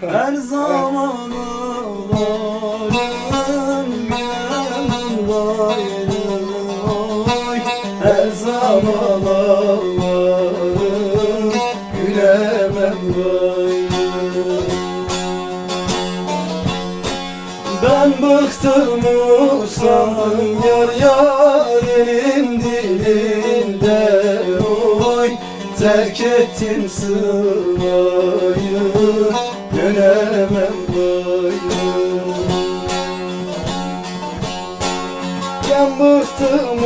Her zaman gayrı oy Her zaman ağlarım Gülemem gayrı Ben bıktım usandım yar yar elin dilinde oy Terk ettim sırayı dönemem gayrı Ben bıktım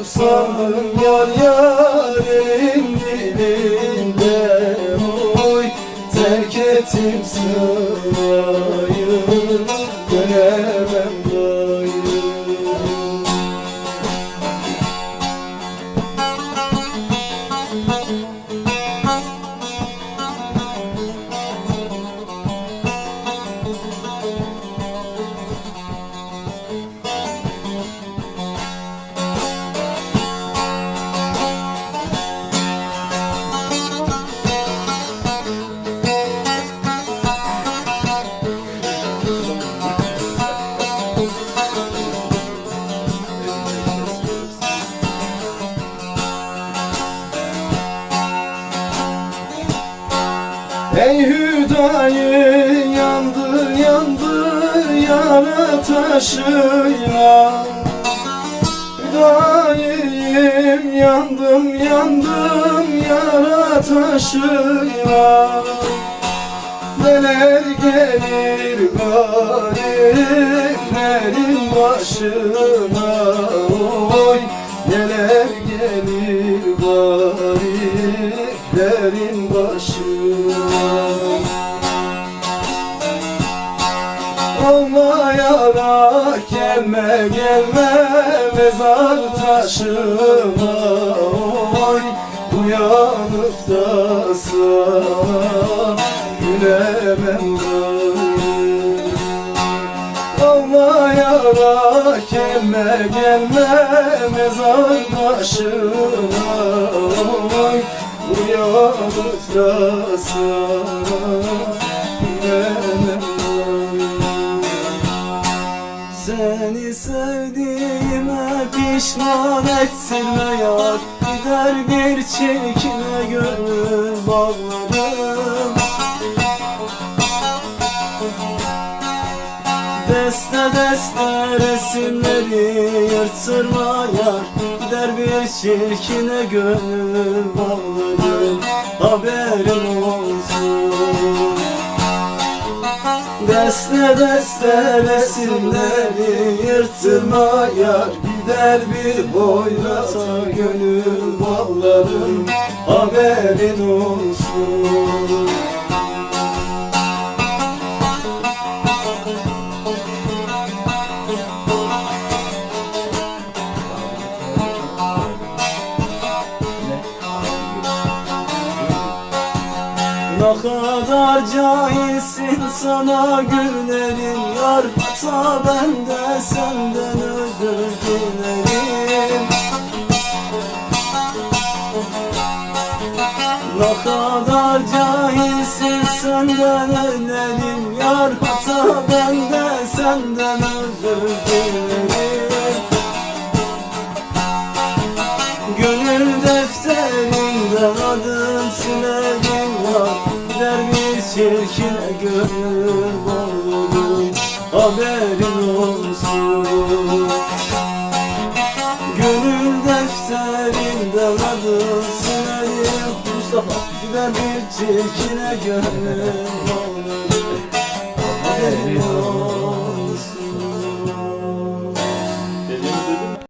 usandım yar yar elin dilinde. Oy Terk ettim sırayı dönemem gayrı Ey hüdayı yandır yandır yara taşıyla. Hüdayım yandım yandım yara taşıyla. Neler gelir gariplerin başına? Oy Neler gelir gariplerin Olmayarak gelme gelme mezar taşıma. Oy Uyanıp da sana gülemem gayrı Olmayarak gelme gelme mezar taşıma. Oy da sana seni sevdiğime pişman etsinme yar. Gider bir çirkine gönül bağlarım Deste deste resimleri yırtırma yar Gider bir çirkine gönül bağlarım Haberin olsun Deste deste resimleri yırtırma yar Gider bir boylata gönül bağlarım Haberin olsun kadar cahilsin sana gülerim Yar. Hata bende senden özür dilerim. Ne kadar cahilsin senden ölerim Yar. Hata bende senden özür dilerim çirkine gönül bağlarım Haberin olsun. Gönül defterinden adın silerim Mustafa Gider bir çirkine gönül bağlarım Haberin olsun